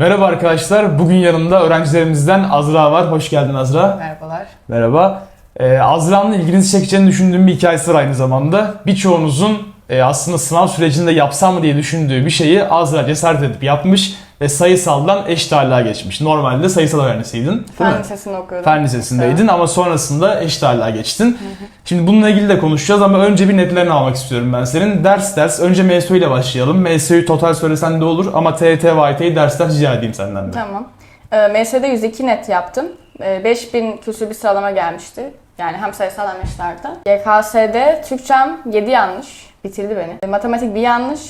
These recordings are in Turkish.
Merhaba arkadaşlar. Bugün yanımda öğrencilerimizden Azra var. Hoş geldin Azra. Merhabalar. Merhaba. Ee, Azra'nın ilginizi çekeceğini düşündüğüm bir hikayesi var aynı zamanda. Birçoğunuzun e, aslında sınav sürecinde yapsam mı diye düşündüğü bir şeyi Azra cesaret edip yapmış ve sayısaldan eşit ağırlığa geçmiş. Normalde sayısal öğrencisiydin. Fen mi? Lisesi'ni okuyordum. Fen Lisesi'ndeydin ama sonrasında eşit ağırlığa geçtin. Şimdi bununla ilgili de konuşacağız ama önce bir netlerini almak istiyorum ben senin. Ders ders. Önce MSU ile başlayalım. MSU'yu total söylesen de olur ama TET ve IT'yi ders ders rica edeyim senden de. Tamam. Ee, MS'de 102 net yaptım. Ee, 5000 küsur bir sıralama gelmişti. Yani hem sayısal hem eşlerde. YKS'de Türkçem 7 yanlış. Bitirdi beni. Ee, Matematik bir yanlış.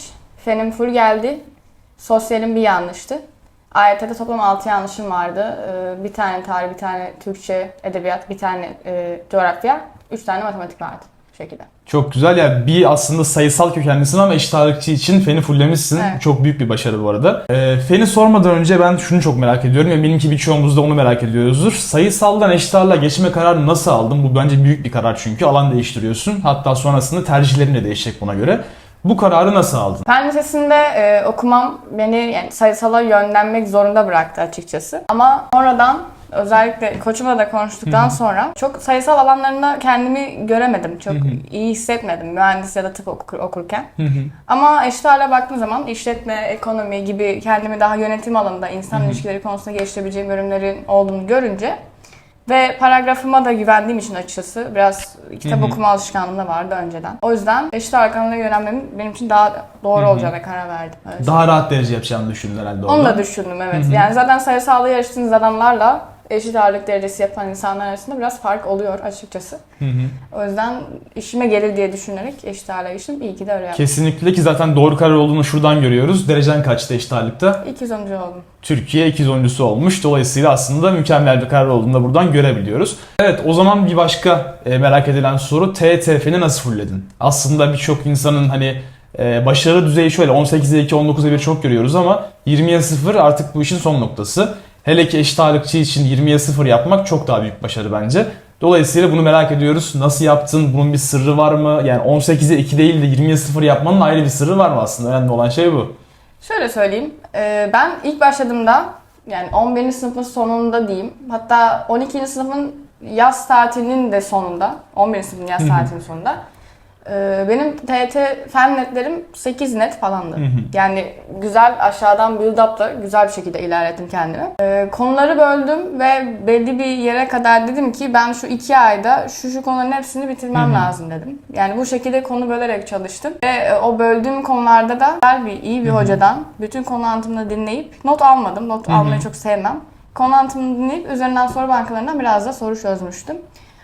Fenim full geldi. Sosyalim bir yanlıştı. AYT'de toplam 6 yanlışım vardı. Ee, bir tane tarih, bir tane Türkçe, edebiyat, bir tane e, coğrafya. 3 tane matematik vardı. Bu şekilde. Çok güzel ya bir aslında sayısal kökenlisin ama eşit ağırlıkçı için feni fulllemişsin. Evet. Çok büyük bir başarı bu arada. Ee, feni sormadan önce ben şunu çok merak ediyorum ve benimki birçoğumuz da onu merak ediyoruzdur. Sayısaldan eşit ağırlığa geçme kararını nasıl aldın? Bu bence büyük bir karar çünkü alan değiştiriyorsun. Hatta sonrasında tercihlerin de değişecek buna göre. Bu kararı nasıl aldın? Fen Lisesi'nde e, okumam beni yani sayısala yönlenmek zorunda bıraktı açıkçası. Ama sonradan özellikle koçumla da konuştuktan sonra çok sayısal alanlarında kendimi göremedim. Çok iyi hissetmedim mühendis ya da tıp okur- okurken. Ama eşit ağırlığa baktığım zaman işletme, ekonomi gibi kendimi daha yönetim alanında insan ilişkileri konusunda geliştirebileceğim bölümlerin olduğunu görünce ve paragrafıma da güvendiğim için açıkçası biraz kitap Hı hı. okuma alışkanlığım da vardı önceden. O yüzden eşit ağırlık alanına yönelmemin benim için daha doğru olacağına karar verdim. Öyle Daha rahat derece yapacağını düşündün herhalde Onu orada. da düşündüm evet. Yani zaten sayısalda yarıştığınız adamlarla eşit ağırlık derecesi yapan insanlar arasında biraz fark oluyor açıkçası. Hı hı. O yüzden işime gelir diye düşünerek eşit ağırlığa geçtim. İyi ki de öyle yaptım. Kesinlikle ki zaten doğru karar olduğunu şuradan görüyoruz. Derecen kaçtı eşit ağırlıkta? 210. oldum. Türkiye 210'cusu olmuş. Dolayısıyla aslında mükemmel bir karar olduğunu da buradan görebiliyoruz. Evet o zaman bir başka e, merak edilen soru TTF'ni nasıl fullledin? Aslında birçok insanın hani e, başarı düzeyi şöyle 18'e 2, 19'a 1 çok görüyoruz ama 20'ye 0 artık bu işin son noktası. Hele ki eşit ağırlıkçı için 20'ye 0 yapmak çok daha büyük başarı bence. Dolayısıyla bunu merak ediyoruz. Nasıl yaptın? Bunun bir sırrı var mı? Yani 18'e 2 değil de 20'ye 0 yapmanın ayrı bir sırrı var mı aslında? Önemli olan şey bu. Şöyle söyleyeyim. e, Ben ilk başladığımda yani 11. sınıfın sonunda diyeyim. Hatta 12. sınıfın yaz tatilinin de sonunda. 11. sınıfın yaz tatilinin sonunda. E, Benim TYT fen netlerim 8 net falandı. Hı hı. Yani güzel aşağıdan build up da güzel bir şekilde ilerlettim kendimi. E, Konuları böldüm ve belli bir yere kadar dedim ki ben şu iki ayda şu şu konuların hepsini bitirmem Hı hı. lazım dedim. Yani bu şekilde konu bölerek çalıştım. Ve e, o böldüğüm konularda da güzel bir, iyi bir hocadan bütün konu anlatımını dinleyip not almadım. Not Hı hı. almayı çok sevmem. Konu anlatımını dinleyip üzerinden soru bankalarından biraz da soru çözmüştüm.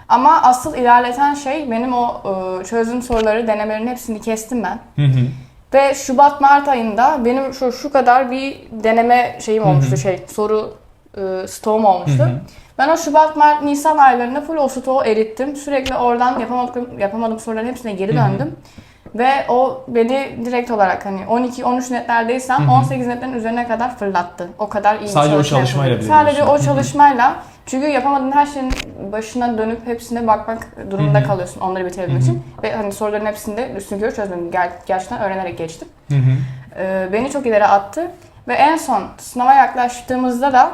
Ama asıl ilerleten şey benim o e, çözdüğüm soruları, denemelerin hepsini kestim ben. Hı hı. Ve Şubat Mart ayında benim şu şu kadar bir deneme şeyim olmuştu şey soru e, stoğum olmuştu. Hı hı. Ben o Şubat Mart Nisan aylarında full o stoğu erittim. Sürekli oradan yapamadığım yapamadığım soruların hepsine geri Hı hı. Ve o beni direkt olarak hani 12 13 netlerdeysem Hı hı. 18 netlerin üzerine kadar fırlattı. O kadar iyi bir Sadece o çalışma çalışmayla yapıldı. bile Sadece o çalışmayla çünkü yapamadığın her şeyin başına dönüp hepsine bakmak durumunda Hı hı. kalıyorsun onları bitirebilmek Hı hı. için. Ve hani soruların hepsinde üstün körü çözmedim. Ger- gerçekten öğrenerek geçtim. Hı hı. Ee, beni çok ileri attı. Ve en son sınava yaklaştığımızda da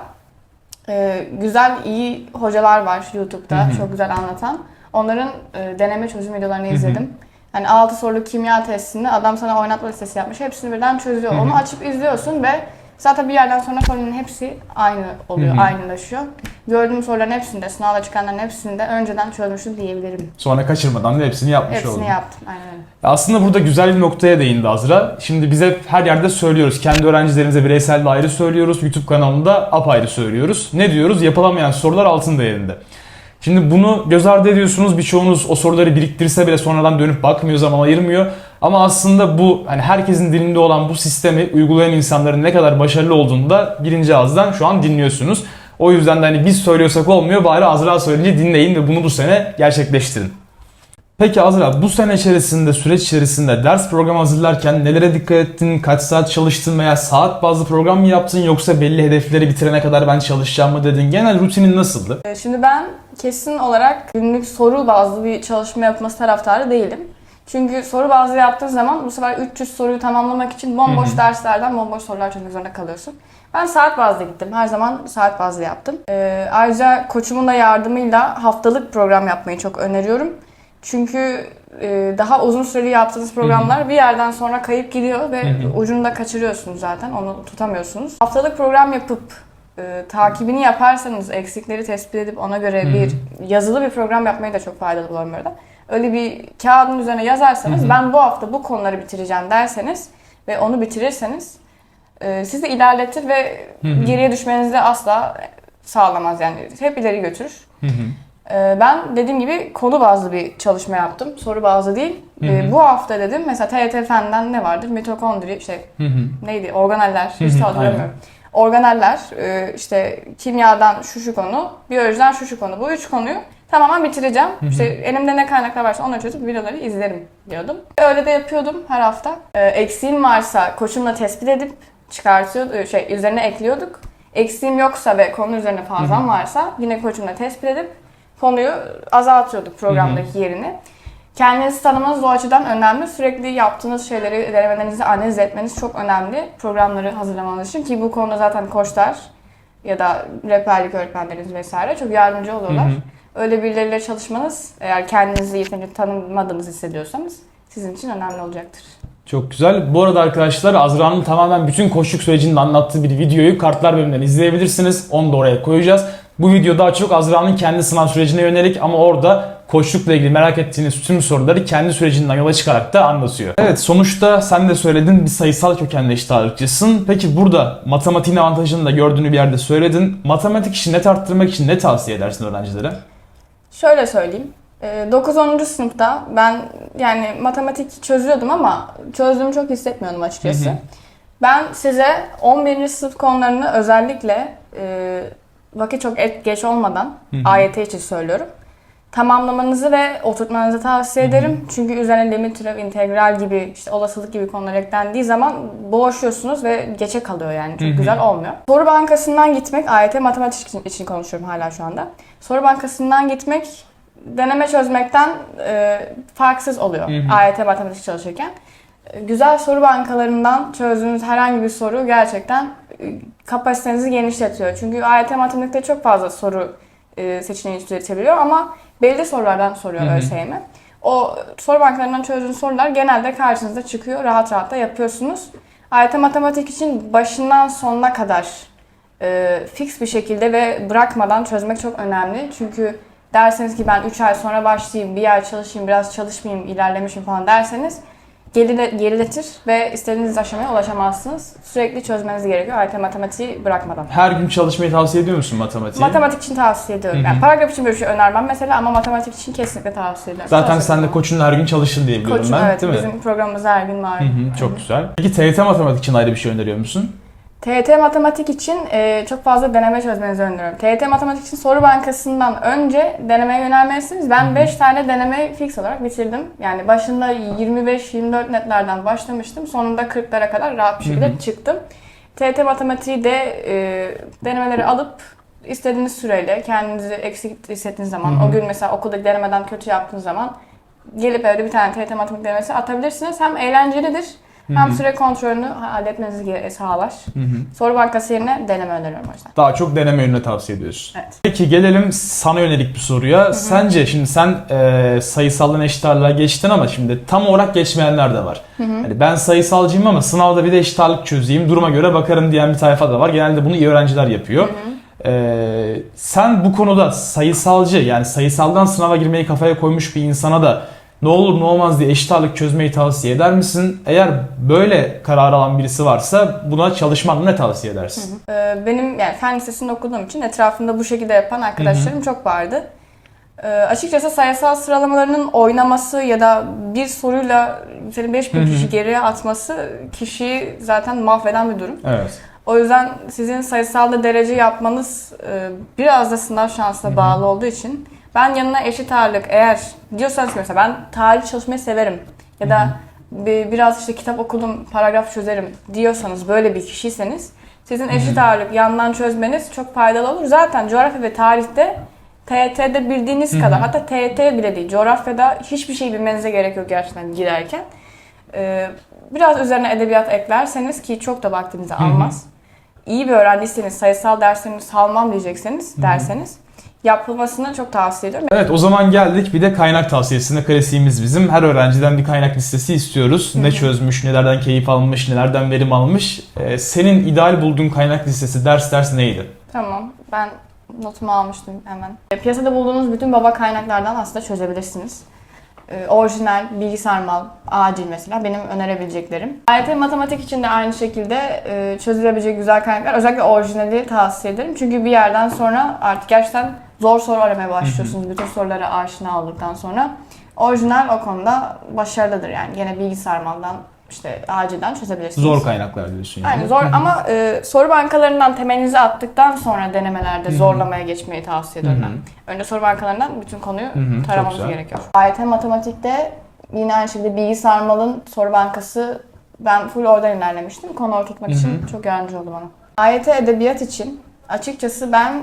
e, güzel, iyi hocalar var YouTube'da. Hı hı. Çok güzel anlatan. Onların e, deneme çözüm videolarını izledim. Hani 6 soruluk kimya testini adam sana oynatma listesi yapmış. Hepsini birden çözüyor. Onu açıp izliyorsun ve zaten bir yerden sonra sorunun hepsi aynı oluyor, aynılaşıyor. Gördüğüm soruların hepsinde, sınavda çıkanların hepsinde önceden çözmüşüm diyebilirim. Sonra kaçırmadan da hepsini yapmış Hepsini oldun. yaptım. Aynen öyle. Aslında burada güzel bir noktaya değindi Azra. Şimdi bize her yerde söylüyoruz. Kendi öğrencilerimize bireysel de ayrı söylüyoruz. YouTube kanalında apayrı söylüyoruz. Ne diyoruz? Yapılamayan sorular altın değerinde. Şimdi bunu göz ardı ediyorsunuz. Birçoğunuz o soruları biriktirse bile sonradan dönüp bakmıyor, zaman ayırmıyor. Ama aslında bu hani herkesin dilinde olan bu sistemi uygulayan insanların ne kadar başarılı olduğunu da birinci ağızdan şu an dinliyorsunuz. O yüzden de hani biz söylüyorsak olmuyor. Bari Azra söyleyince dinleyin ve bunu bu sene gerçekleştirin. Peki Azra bu sene içerisinde süreç içerisinde ders programı hazırlarken nelere dikkat ettin? Kaç saat çalıştın veya saat bazlı program mı yaptın yoksa belli hedefleri bitirene kadar ben çalışacağım mı dedin? Genel rutinin nasıldı? Ee, Şimdi ben kesin olarak günlük soru bazlı bir çalışma yapması taraftarı değilim. Çünkü soru bazlı yaptığın zaman bu sefer 300 soruyu tamamlamak için bomboş derslerden bomboş sorular çözmek zorunda kalıyorsun. Ben saat bazlı gittim. Her zaman saat bazlı yaptım. Ee, ayrıca koçumun da yardımıyla haftalık program yapmayı çok öneriyorum. Çünkü e, daha uzun süreli yaptığınız programlar bir yerden sonra kayıp gidiyor ve ucunu da kaçırıyorsunuz zaten. Onu tutamıyorsunuz. Haftalık program yapıp e, takibini yaparsanız, eksikleri tespit edip ona göre bir yazılı bir program yapmayı da çok faydalı buluyorum burada. Öyle bir kağıdın üzerine yazarsanız ben bu hafta bu konuları bitireceğim derseniz ve onu bitirirseniz e, sizi ilerletir ve geriye düşmenizi de asla sağlamaz yani. Hep ileri götürür. Hı hı. Ee, Ben dediğim gibi konu bazlı bir çalışma yaptım. Soru bazlı değil. Hı Ee, hı. Bu hafta dedim mesela TYT Fen'den ne vardır? Mitokondri, şey Hı hı. neydi? Organeller. Hı Hiç hı, hatırlamıyorum. Organeller, e, işte kimyadan şu şu konu, biyolojiden şu şu konu. Bu üç konuyu tamamen bitireceğim. hı. İşte elimde ne kaynaklar varsa onları çözüp videoları izlerim diyordum. Öyle de yapıyordum her hafta. Ee, Eksiğim varsa koçumla tespit edip çıkartıyorduk, şey üzerine ekliyorduk. Eksiğim yoksa ve konu üzerine fazlam varsa yine koçumla tespit edip konuyu azaltıyorduk programdaki yerini. Kendinizi tanımanız o açıdan önemli. Sürekli yaptığınız şeyleri, denemelerinizi analiz etmeniz çok önemli. Programları hazırlamanız için ki bu konuda zaten koçlar ya da rehberlik öğretmenleriniz vesaire çok yardımcı oluyorlar. Hı hı. Öyle birileriyle çalışmanız eğer kendinizi yeterince tanımadığınızı hissediyorsanız sizin için önemli olacaktır. Çok güzel. Bu arada arkadaşlar Azra'nın tamamen bütün koşuk sürecini anlattığı bir videoyu kartlar bölümünden izleyebilirsiniz. Onu da oraya koyacağız. Bu video daha çok Azra'nın kendi sınav sürecine yönelik ama orada koçlukla ilgili merak ettiğiniz tüm soruları kendi sürecinden yola çıkarak da anlatıyor. Evet sonuçta sen de söyledin bir sayısal kökenli eşit ağırlıkçısın. Peki burada matematiğin avantajını da gördüğünü bir yerde söyledin. Matematik işini net arttırmak için ne tavsiye edersin öğrencilere? Şöyle söyleyeyim. 9-10. sınıfta ben yani matematik çözüyordum ama çözdüğümü çok hissetmiyordum açıkçası. Hı hı. Ben size 11. sınıf konularını özellikle e, vakit çok et- geç olmadan. AYT için söylüyorum. Tamamlamanızı ve oturtmanızı tavsiye Hı hı. ederim. Çünkü üzerine limit türev, integral gibi, işte olasılık gibi konular eklendiği zaman boğuşuyorsunuz ve geçe kalıyor yani. Çok Hı hı. güzel olmuyor. Soru bankasından gitmek, AYT matematik için, için konuşuyorum hala şu anda. Soru bankasından gitmek deneme çözmekten e, farksız oluyor Hı hı. AYT matematik çalışırken. Güzel soru bankalarından çözdüğünüz herhangi bir soru gerçekten kapasitenizi genişletiyor. Çünkü AYT matematikte çok fazla soru e, seçeneği üretebiliyor ama belli sorulardan soruyor. ÖSYM. O soru bankalarından çözdüğünüz sorular genelde karşınıza çıkıyor. Rahat rahat da yapıyorsunuz. AYT matematik için başından sonuna kadar e, fix bir şekilde ve bırakmadan çözmek çok önemli. Çünkü derseniz ki ben 3 ay sonra başlayayım, bir ay çalışayım, biraz çalışmayayım, ilerlemişim falan derseniz gerile, geriletir ve istediğiniz aşamaya ulaşamazsınız. Sürekli çözmeniz gerekiyor AYT matematiği bırakmadan. Her gün çalışmayı tavsiye ediyor musun matematiği? Matematik için tavsiye ediyorum. Hı hı. Yani paragraf için böyle bir şey önermem mesela ama matematik için kesinlikle tavsiye ediyorum. Zaten Çalışın. sen de koçunla her gün çalıştın diye biliyorum Koçum ben. evet değil mi? bizim programımızda her gün var. Hı hı, çok güzel. Peki TYT matematik için ayrı bir şey öneriyor musun? TYT matematik için e, çok fazla deneme çözmenizi öneriyorum. TYT matematik için soru bankasından önce denemeye yönelmelisiniz. Ben 5 tane deneme fix olarak bitirdim. Yani başında 25-24 netlerden başlamıştım. Sonunda 40'lara kadar rahat bir şekilde Hı hı. çıktım. TYT matematiği de e, denemeleri alıp istediğiniz süreyle kendinizi eksik hissettiğiniz zaman, Hı hı. o gün mesela okuldaki denemeden kötü yaptığınız zaman gelip evde bir tane TYT matematik denemesi atabilirsiniz. Hem eğlencelidir Hı hem süre kontrolünü halletmenizi sağlar. Hı hı. Soru bankası yerine deneme öneriyorum o yüzden. Daha çok deneme yönüne tavsiye ediyorsun. Evet. Peki gelelim sana yönelik bir soruya. Sence şimdi sen e, sayısaldan eşit ağırlığa geçtin ama şimdi tam olarak geçmeyenler de var. Hani ben sayısalcıyım ama sınavda bir de eşit ağırlık çözeyim, duruma göre bakarım diyen bir tayfa da var. Genelde bunu iyi öğrenciler yapıyor. E, sen bu konuda sayısalcı yani sayısaldan sınava girmeyi kafaya koymuş bir insana da ne olur ne olmaz diye eşit ağırlık çözmeyi tavsiye eder misin? Eğer böyle karar alan birisi varsa buna çalışmanı ne tavsiye edersin? Ee, benim yani fen lisesinde okuduğum için etrafımda bu şekilde yapan arkadaşlarım çok vardı. Ee, açıkçası sayısal sıralamalarının oynaması ya da bir soruyla seni 5000 Hı hı. kişi geriye atması kişiyi zaten mahveden bir durum. Evet. O yüzden sizin sayısalda derece yapmanız e, biraz da sınav şansına bağlı olduğu için ben yanına eşit ağırlık eğer diyorsanız mesela ben tarih çalışmayı severim ya da bir, biraz işte kitap okudum paragraf çözerim diyorsanız böyle bir kişiyseniz sizin eşit ağırlık yandan çözmeniz çok faydalı olur. Zaten coğrafya ve tarihte TYT'de bildiğiniz kadar hatta TYT bile değil coğrafyada hiçbir şey bilmenize gerek yok gerçekten girerken. Ee, biraz üzerine edebiyat eklerseniz ki çok da vaktinizi almaz. İyi bir öğrenciyseniz sayısal derslerinizi salmam diyecekseniz derseniz yapılmasını çok tavsiye ediyorum. Evet o zaman geldik bir de kaynak tavsiyesine klasiğimiz bizim. Her öğrenciden bir kaynak listesi istiyoruz. Ne çözmüş, nelerden keyif almış, nelerden verim almış. Ee, senin ideal bulduğun kaynak listesi ders ders neydi? Tamam ben notumu almıştım hemen. E, Piyasada bulduğunuz bütün baba kaynaklardan aslında çözebilirsiniz. E, orijinal, bilgisayar mal, acil mesela benim önerebileceklerim. AYT matematik için de aynı şekilde e, çözülebilecek güzel kaynaklar. Özellikle orijinali tavsiye ederim. Çünkü bir yerden sonra artık gerçekten zor soru aramaya başlıyorsunuz. Bütün sorulara aşina olduktan sonra. Orijinal o konuda başarılıdır yani. Gene bilgisayar maldan işte acilden çözebilirsiniz. Zor kaynaklar diyorsun yani. Yani zor ama e, soru bankalarından temelinizi attıktan sonra denemelerde zorlamaya geçmeyi tavsiye ediyorum ben. Önce soru bankalarından bütün konuyu hı, çok taramamız gerekiyor. AYT matematikte yine aynı şekilde bilgi sarmalın soru bankası ben full oradan ilerlemiştim. Konu oturtmak için çok yardımcı oldu bana. AYT edebiyat için açıkçası ben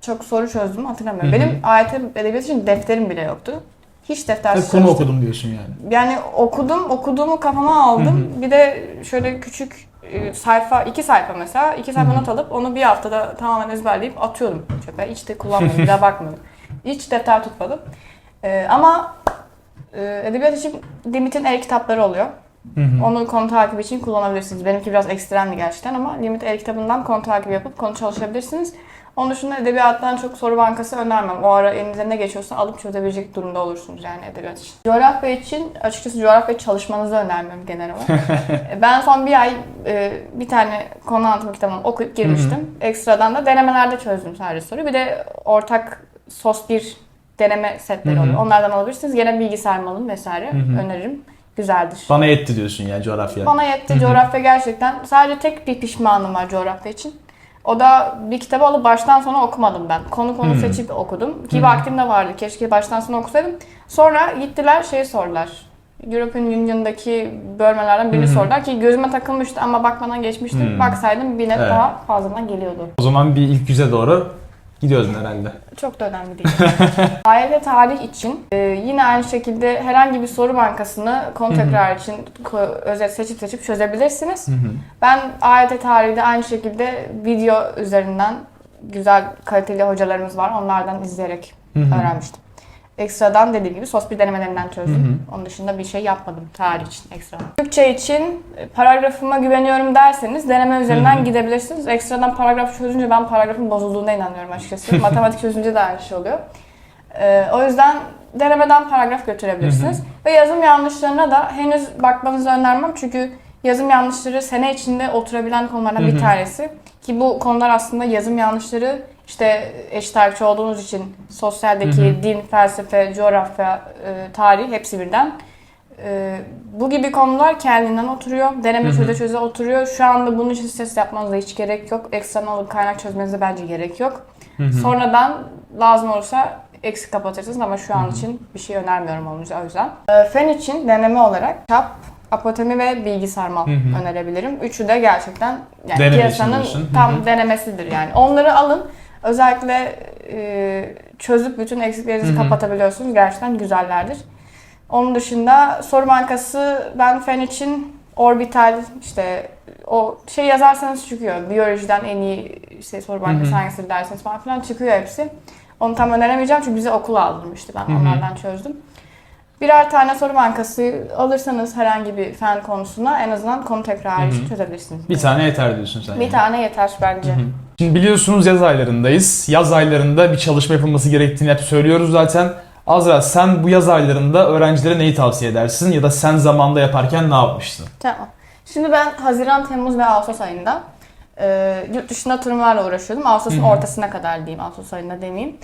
çok soru çözdüm hatırlamıyorum. Benim AYT edebiyat için defterim bile yoktu. Hiç defter Hep konu okudum diyorsun yani. yani okudum, okuduğumu kafama aldım. Bir de şöyle küçük e, sayfa, iki sayfa mesela, iki sayfa not alıp onu bir haftada tamamen ezberleyip atıyordum çöpe. Hiç de kullanmadım, bir daha bakmadım. Hiç defter tutmadım. E, ama e, edebiyat için Limit'in el-kitapları oluyor. Onu konu takibi için kullanabilirsiniz. Benimki biraz ekstremdi gerçekten ama Limit el-kitabından konu takibi yapıp konu çalışabilirsiniz. Onun dışında edebiyattan çok soru bankası önermem. O ara elinize ne geçiyorsa alıp çözebilecek durumda olursunuz yani edebiyat için. Coğrafya için açıkçası coğrafya çalışmanızı önermem genel olarak. E, ben son bir ay e, bir tane konu anlatımı kitabını okuyup girmiştim. Ekstradan da denemelerde çözdüm sadece soruyu. Bir de ortak sos bir deneme setleri Hı hı. oluyor. Onlardan alabilirsiniz. Gene bilgisayar malın vesaire öneririm. Güzeldir. Bana yetti diyorsun yani coğrafya. Bana yetti coğrafya gerçekten. Sadece tek bir pişmanım var coğrafya için. O da bir kitabı alıp baştan sona okumadım ben. Konu konu seçip okudum. Ki vaktim de vardı. Keşke baştan sona okusaydım. Sonra gittiler şey sordular. European Union'daki bölmelerden birini sordular ki gözüme takılmıştı ama bakmadan geçmiştim. Baksaydım bir net daha fazladan geliyordu. O zaman bir ilk yüze doğru gidiyoruz herhalde. Çok da önemli değil. AYT tarih için e, yine aynı şekilde herhangi bir soru bankasını konu tekrar için özet seçip seçip çözebilirsiniz. Ben AYT tarihte aynı şekilde video üzerinden güzel kaliteli hocalarımız var. Onlardan izleyerek öğrenmiştim. Ekstradan dediğim gibi sos bir denemelerinden çözdüm. Onun dışında bir şey yapmadım tarih için ekstra. Türkçe için e, paragrafıma güveniyorum derseniz deneme üzerinden gidebilirsiniz. Ekstradan paragraf çözünce ben paragrafın bozulduğuna inanıyorum açıkçası. Matematik çözünce de aynı şey oluyor. Ee, o yüzden denemeden paragraf götürebilirsiniz. Ve yazım yanlışlarına da henüz bakmanızı önermem. Çünkü yazım yanlışları sene içinde oturabilen konulardan bir tanesi. Ki bu konular aslında yazım yanlışları işte eşit ağırlıkçı olduğunuz için sosyaldeki din, felsefe, coğrafya, e, tarih hepsi birden. E, bu gibi konular kendinden oturuyor. Deneme çöze çöze oturuyor. Şu anda bunun için stres yapmanıza hiç gerek yok. Ekstradan alıp kaynak çözmenize bence gerek yok. Sonradan lazım olursa eksik kapatırsınız ama şu an için bir şey önermiyorum için o yüzden. E, fen için deneme olarak çap, apotemi ve bilgisayar mal önerebilirim. Üçü de gerçekten yani Deneme piyasanın diyorsun. Hı tam hı. denemesidir yani. Onları alın. Özellikle e, çözüp bütün eksiklerinizi kapatabiliyorsunuz. Gerçekten güzellerdir. Onun dışında soru bankası ben fen için orbital işte o şey yazarsanız çıkıyor. Biyolojiden en iyi işte soru bankası hangisi derseniz falan filan çıkıyor hepsi. Onu tam öneremeyeceğim çünkü bize okul aldırmıştı. Ben onlardan çözdüm. Birer tane soru bankası alırsanız herhangi bir fen konusuna en azından konu tekrarı için çözebilirsiniz. Bir tane yeter diyorsun sen. Bir yani. tane yeter bence. Şimdi biliyorsunuz yaz aylarındayız. Yaz aylarında bir çalışma yapılması gerektiğini hep söylüyoruz zaten. Azra sen bu yaz aylarında öğrencilere neyi tavsiye edersin ya da sen zamanda yaparken ne yapmıştın? Tamam. Şimdi ben Haziran, Temmuz ve Ağustos ayında e, yurt dışında turnuvarla uğraşıyordum. Ağustos'un ortasına kadar diyeyim, Ağustos ayında demeyeyim.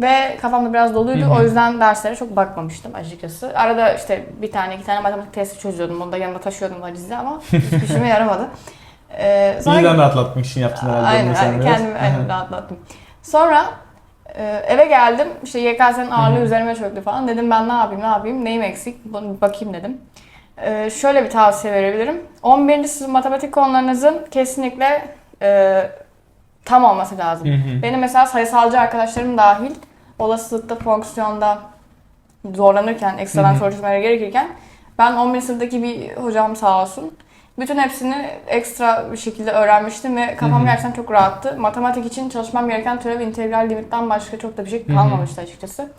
Ve kafamda biraz doluydu. O yüzden derslere çok bakmamıştım açıkçası. Arada işte bir tane iki tane matematik testi çözüyordum. Onu da yanımda taşıyordum valizde ama hiçbir işime yaramadı. E, sonra- Vicdan rahatlatmak için yaptın herhalde. Aynen, aynen. kendimi aynen, rahatlattım. Sonra e, eve geldim. İşte YKS'nin ağırlığı üzerime çöktü falan. Dedim ben ne yapayım ne yapayım neyim eksik bunu bakayım dedim. E, şöyle bir tavsiye verebilirim. 11. sınıf matematik konularınızın kesinlikle e, tam olması lazım. Hı hı. Benim mesela sayısalcı arkadaşlarım dahil olasılıkta fonksiyonda zorlanırken, ekstradan soru çözmeleri gerekirken ben 11. sınıftaki bir hocam sağ olsun bütün hepsini ekstra bir şekilde öğrenmiştim ve kafam Hı hı. gerçekten çok rahattı. Matematik için çalışmam gereken türev integral limitten başka çok da bir şey hı. kalmamıştı açıkçası.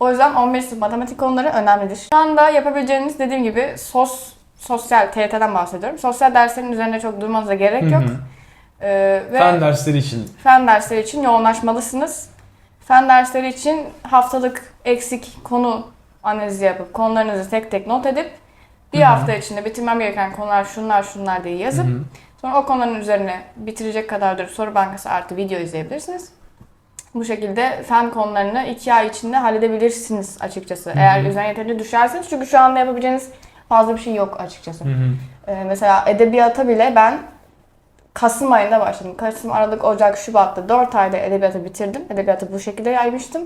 O yüzden 11. sınıf matematik konuları önemlidir. Şu anda yapabileceğiniz dediğim gibi sos, sosyal, TYT'den bahsediyorum. Sosyal derslerin üzerine çok durmanıza gerek Hı yok. hı. Ee, ve Fen dersleri için. fen dersleri için yoğunlaşmalısınız. Fen dersleri için haftalık eksik konu analizi yapıp konularınızı tek tek not edip bir Hı hı. hafta içinde bitirmem gereken konular şunlar şunlar diye yazıp Hı hı. sonra o konuların üzerine bitirecek kadardır soru bankası artı video izleyebilirsiniz. Bu şekilde fen konularını iki ay içinde halledebilirsiniz açıkçası. Eğer hı. üzerine yeterince düşerseniz çünkü şu anda yapabileceğiniz fazla bir şey yok açıkçası. Ee, mesela edebiyata bile ben Kasım ayında başladım. Kasım, Aralık, Ocak, Şubat'ta 4 ayda edebiyatı bitirdim. Edebiyatı bu şekilde yaymıştım.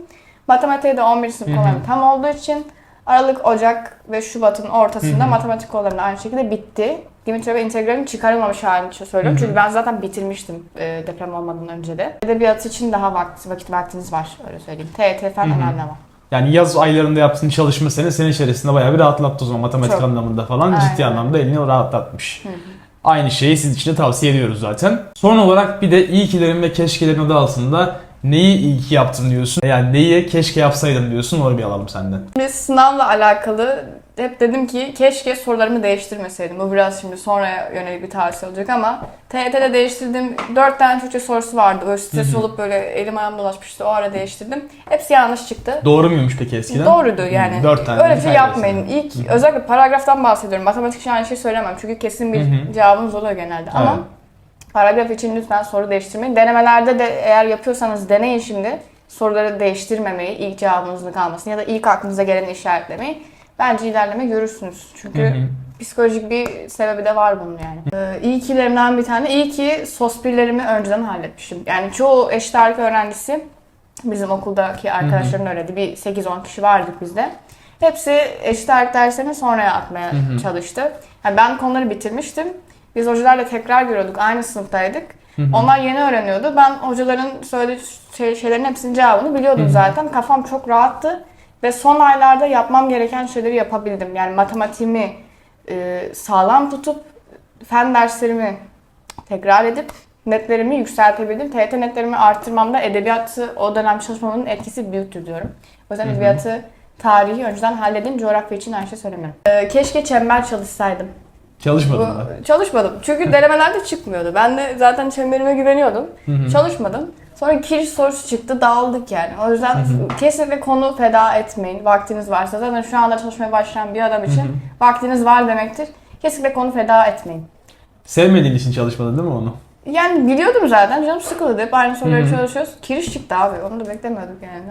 Matematiğe de 11 sınıf konularım tam olduğu için Aralık, Ocak ve Şubat'ın ortasında Hı hı. matematik konularım da aynı şekilde bitti. Dimitrov ve integralin çıkarılmamış halini söylüyorum. Hı hı. Çünkü ben zaten bitirmiştim e, deprem olmadan önce de. Edebiyat için daha vakit, vakit vaktiniz var öyle söyleyeyim. TET falan Hı hı. önemli ama. Yani yaz aylarında yaptığın çalışma seni senin içerisinde bayağı bir rahatlattı o zaman matematik Çok. anlamında falan ciddi Aynen. anlamda elini rahatlatmış. Aynı şeyi sizin için de tavsiye ediyoruz zaten. Son olarak bir de iyi kilerin ve keşkelerin adı altında neyi iyi ki yaptım diyorsun. Yani neyi keşke yapsaydım diyorsun onu bir alalım senden. Şimdi sınavla alakalı hep dedim ki keşke sorularımı değiştirmeseydim. Bu biraz şimdi sonraya yönelik bir tavsiye olacak ama TYT'de değiştirdim. 4 tane Türkçe sorusu vardı. Böyle stres olup böyle elim ayağım dolaşmıştı. O ara değiştirdim. Hepsi yanlış çıktı. Doğru muymuş peki eskiden? Doğruydu yani. Hı, Dört tane. Öyle bir şey yapmayın. İlk özellikle paragraftan bahsediyorum. Matematik için aynı şey söylemem. Çünkü kesin bir cevabınız oluyor genelde. Ama. Paragraf için lütfen soru değiştirmeyin. Denemelerde de eğer yapıyorsanız deneyin şimdi. Soruları değiştirmemeyi, ilk cevabınızın kalmasını ya da ilk aklınıza geleni işaretlemeyi. Bence ilerleme görürsünüz. Çünkü Hı hı. psikolojik bir sebebi de var bunun yani. Ee, iyi kilerimden bir tane. İyi ki sos birlerimi önceden halletmişim. Yani çoğu eşit ağırlık öğrencisi bizim okuldaki arkadaşlarım öyleydi. Bir 8-10 kişi vardık bizde. Hepsi eşit ağırlık derslerini sonraya atmaya Hı hı. çalıştı. Yani ben konuları bitirmiştim. Biz hocalarla tekrar görüyorduk. Aynı sınıftaydık. Hı hı. Onlar yeni öğreniyordu. Ben hocaların söylediği şey, şeylerin hepsinin cevabını biliyordum Hı hı. zaten. Kafam çok rahattı. Ve son aylarda yapmam gereken şeyleri yapabildim. Yani matematiğimi e, sağlam tutup fen derslerimi tekrar edip netlerimi yükseltebildim. TYT netlerimi arttırmamda edebiyatı o dönem çalışmamın etkisi büyüktür diyorum. O yüzden Hı hı. edebiyatı, tarihi önceden halledin. Coğrafya için aynı şey söylemiyorum. E, keşke çember çalışsaydım. Çalışmadın Bu- mı? çalışmadım. Çünkü denemelerde çıkmıyor. Ben de zaten çemberime güveniyordum. Hı hı. Çalışmadım. Sonra kiriş sorusu çıktı, dağıldık yani. O yüzden Hı hı. kesinlikle konu feda etmeyin. Vaktiniz varsa. Zaten şu anda çalışmaya başlayan bir adam için Hı hı. vaktiniz var demektir. Kesinlikle konu feda etmeyin. Sevmediğin için çalışmadın değil mi onu? Yani biliyordum zaten. Canım sıkıldı. Hep aynı soruları Hı hı. çalışıyoruz. Kiriş çıktı abi. Onu da beklemiyorduk yani.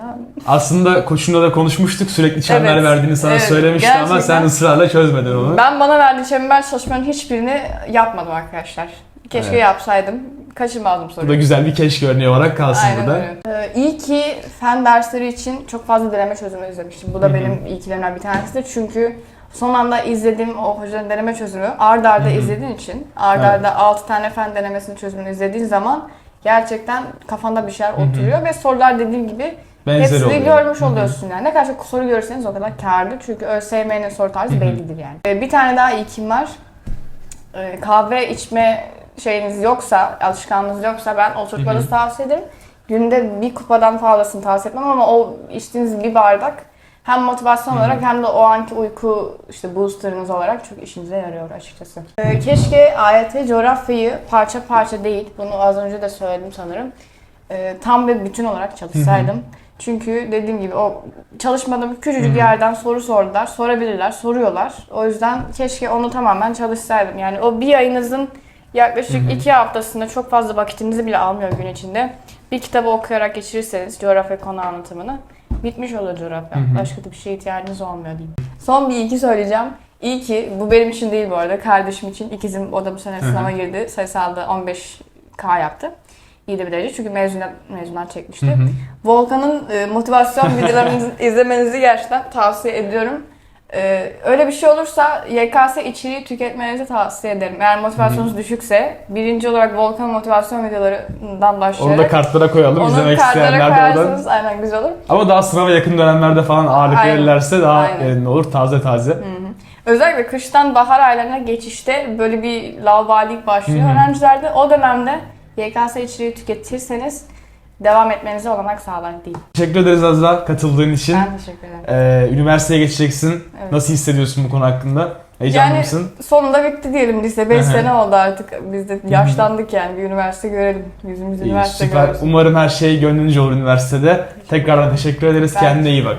Aslında koçunla da konuşmuştuk. Sürekli çember Evet. verdiğini sana Evet, söylemişti ama gerçekten. sen ısrarla çözmedin onu. Ben bana verdiği çember çalışmanın hiçbirini yapmadım arkadaşlar. Keşke Evet. yapsaydım. Kaçırmazdım Bu soruyu. da güzel bir keşke örneği olarak kalsın Aynen burada. öyle. Ee, iyi ki fen dersleri için çok fazla deneme çözümü izlemiştim. Bu da Hı hı. benim iyikilerimden bir tanesidir. Çünkü son anda izlediğim o hocanın deneme çözümü ard arda izlediğin için ard Evet. arda 6 tane fen denemesini çözümünü izlediğin zaman gerçekten kafanda bir şeyler oturuyor ve sorular dediğim gibi Benzer hepsini oluyor. görmüş oluyorsun yani. Ne kadar çok soru görürseniz o kadar kârdır. Çünkü ÖSYM'nin soru tarzı bellidir yani. Ee, Bir tane daha ilkim var. Ee, Kahve içme şeyiniz yoksa, alışkanlığınız yoksa ben oturtmanızı tavsiye ederim. Günde bir kupadan fazlasını tavsiye etmem ama o içtiğiniz bir bardak hem motivasyon olarak hem de o anki uyku işte boosterınız olarak çok işinize yarıyor açıkçası. Ee, keşke AYT ve coğrafyayı parça parça değil, bunu az önce de söyledim sanırım. Ee, tam bir bütün olarak çalışsaydım. Çünkü dediğim gibi o çalışmadığım küçücük yerden soru sordular, sorabilirler, soruyorlar. O yüzden keşke onu tamamen çalışsaydım. Yani o bir ayınızın yaklaşık iki haftasında çok fazla vakitinizi bile almıyor gün içinde. Bir kitabı okuyarak geçirirseniz coğrafya konu anlatımını bitmiş olur coğrafya. Başka da bir şeye ihtiyacınız olmuyor diyeyim. Son bir iki söyleyeceğim. İyi ki bu benim için değil bu arada kardeşim için ikizim o da bu sene sınava girdi. Sayısalda 15K yaptı. İyi de bir derece çünkü mezuniyet, mezuniyet çekmişti. Volkan'ın e, motivasyon videolarını izlemenizi gerçekten tavsiye ediyorum. Ee, öyle bir şey olursa YKS içeriği tüketmenizi tavsiye ederim. Eğer motivasyonunuz düşükse birinci olarak Volkan motivasyon videolarından Onu başlayarak da kartlara koyalım. onu İzlemek kartlara isteyenler de oradan. aynen güzel olur. Ama daha sınava yakın dönemlerde falan ağırlık Aynen. verirlerse daha e, ne olur taze taze. Özellikle kıştan bahar aylarına geçişte böyle bir lavabalik başlıyor. Hı hı. Öğrencilerde o dönemde YKS içeriği tüketirseniz devam etmenize olanak sağlar değil. Teşekkür ederiz Azra katıldığın için. Ben teşekkür ederim. Ee, üniversiteye geçeceksin. Evet. Nasıl hissediyorsun bu konu hakkında? Heyecanlı Yani mısın? sonunda bitti diyelim lise. 5 Hı hı. sene oldu artık. Biz de yaşlandık yani. Bir üniversite görelim. Yüzümüz üniversite süper. görsün. Umarım her şey gönlünce olur üniversitede. Tekrardan teşekkür ederiz. Ben- Kendine iyi bak.